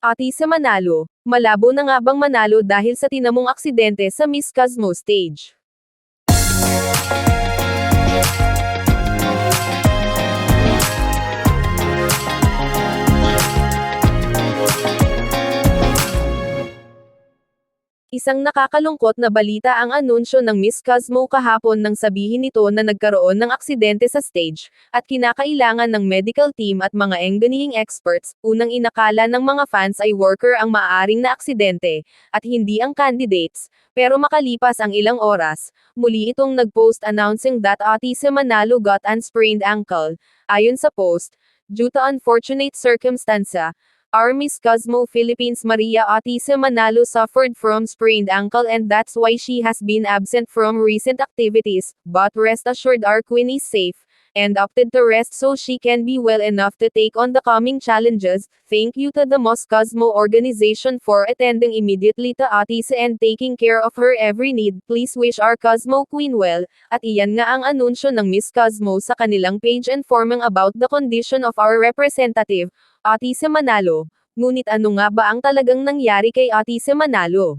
Atisa manalo, malabo na nga bang manalo dahil sa tinamong aksidente sa Miss Cosmo stage? Isang nakakalungkot na balita ang anunsyo ng Miss Cosmo kahapon nang sabihin nito na nagkaroon ng aksidente sa stage, at kinakailangan ng medical team at mga engineering experts, unang inakala ng mga fans ay worker ang maaaring na aksidente, at hindi ang candidates, pero makalipas ang ilang oras, muli itong nagpost announcing that Atisa Manalo got an sprained ankle. Ayon sa post, due to unfortunate circumstances, Our Miss Cosmo Philippines Maria Atisa Manalo suffered from sprained ankle and that's why she has been absent from recent activities, but rest assured our queen is safe, and opted to rest so she can be well enough to take on the coming challenges. Thank you to the Mos Cosmo organization for attending immediately to Atisa and taking care of her every need. Please wish our Cosmo Queen well. At iyan nga ang anunsyo ng Miss Cosmo sa kanilang page informing about the condition of our representative, Atisa Manalo. Ngunit ano nga ba ang talagang nangyari kay Atisa Manalo?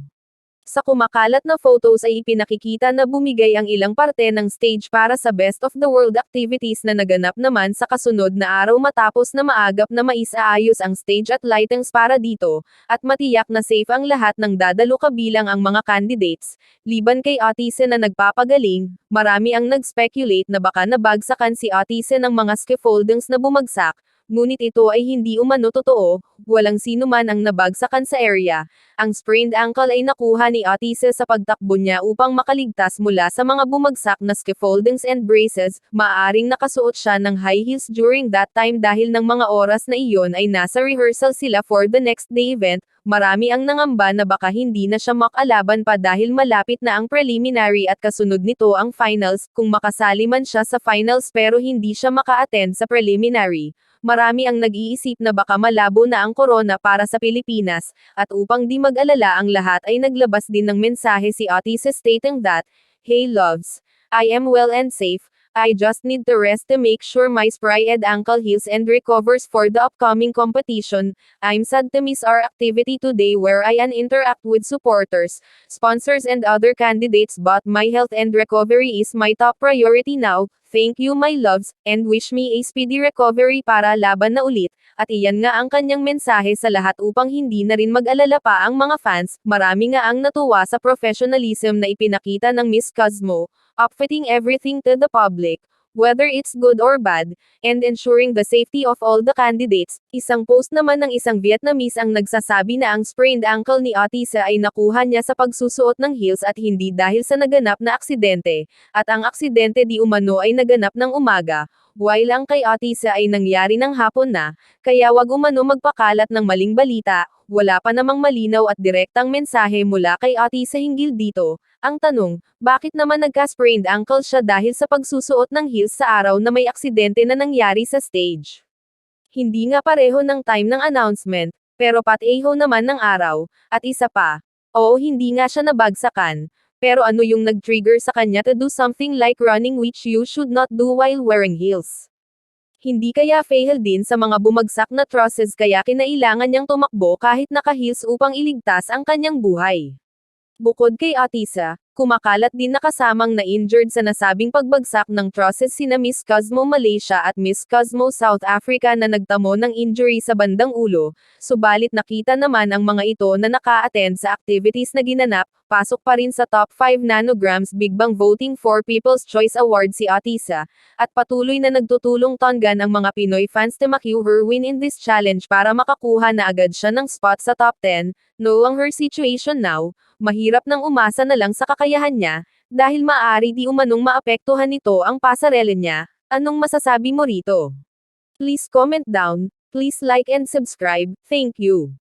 Sa kumakalat na photos ay ipinakikita na bumigay ang ilang parte ng stage para sa Best of the World activities na naganap naman sa kasunod na araw matapos na maagap na maisaayos ang stage at lightings para dito, at matiyak na safe ang lahat ng dadalo kabilang ang mga candidates. Liban kay Atise na nagpapagaling, marami ang nag-speculate na baka nabagsakan si Atise ng mga scaffoldings na bumagsak, ngunit ito ay hindi umano totoo, walang sino man ang nabagsakan sa area. Ang sprained ankle ay nakuha ni Atisa sa pagtakbo niya upang makaligtas mula sa mga bumagsak na scaffoldings and braces, maaaring nakasuot siya ng high heels during that time dahil ng mga oras na iyon ay nasa rehearsal sila for the next day event, marami ang nangamba na baka hindi na siya makalaban pa dahil malapit na ang preliminary at kasunod nito ang finals, kung makasali man siya sa finals pero hindi siya maka-attend sa preliminary marami ang nag-iisip na baka malabo na ang corona para sa Pilipinas, at upang di mag-alala ang lahat ay naglabas din ng mensahe si Atisa stating that, Hey loves, I am well and safe, I just need to rest to make sure my sprained ankle heals and recovers for the upcoming competition. I'm sad to miss our activity today where I can interact with supporters, sponsors and other candidates but my health and recovery is my top priority now. Thank you my loves, and wish me a speedy recovery para laban na ulit. At iyan nga ang kanyang mensahe sa lahat upang hindi na rin mag-alala pa ang mga fans. Marami nga ang natuwa sa professionalism na ipinakita ng Miss Cosmo, upfitting everything to the public, whether it's good or bad, and ensuring the safety of all the candidates. Isang post naman ng isang Vietnamese ang nagsasabi na ang sprained ankle ni Atisa ay nakuha niya sa pagsusuot ng heels at hindi dahil sa naganap na aksidente, at ang aksidente di umano ay naganap ng umaga, while ang kay Atisa ay nangyari ng hapon na, kaya wag umano magpakalat ng maling balita, wala pa namang malinaw at direktang mensahe mula kay Atisa hinggil dito. Ang tanong, bakit naman nagka-sprained ankle siya dahil sa pagsusuot ng heels sa araw na may aksidente na nangyari sa stage? Hindi nga pareho ng time ng announcement, pero pateho naman ng araw, at isa pa, oo hindi nga siya nabagsakan, pero ano yung nag-trigger sa kanya to do something like running which you should not do while wearing heels? Hindi kaya fail din sa mga bumagsak na trusses kaya kinailangan niyang tumakbo kahit naka-heels upang iligtas ang kanyang buhay. Bukod kay Atisa, kumakalat din nakasamang na injured sa nasabing pagbagsak ng trusses sina Miss Cosmo Malaysia at Miss Cosmo South Africa na nagtamo ng injury sa bandang ulo, subalit nakita naman ang mga ito na naka-attend sa activities na ginanap, pasok pa rin sa top 5 nanograms Big Bang Voting for People's Choice Award si Atisa, at patuloy na nagtutulong tonggan ang mga Pinoy fans to makiw her win in this challenge para makakuha na agad siya ng spot sa top 10, knowing her situation now, mahirap nang umasa na lang sa kakayahan niya, dahil maaari di umanong maapektuhan nito ang pasarele niya. Anong masasabi mo rito? Please comment down, please like and subscribe, thank you.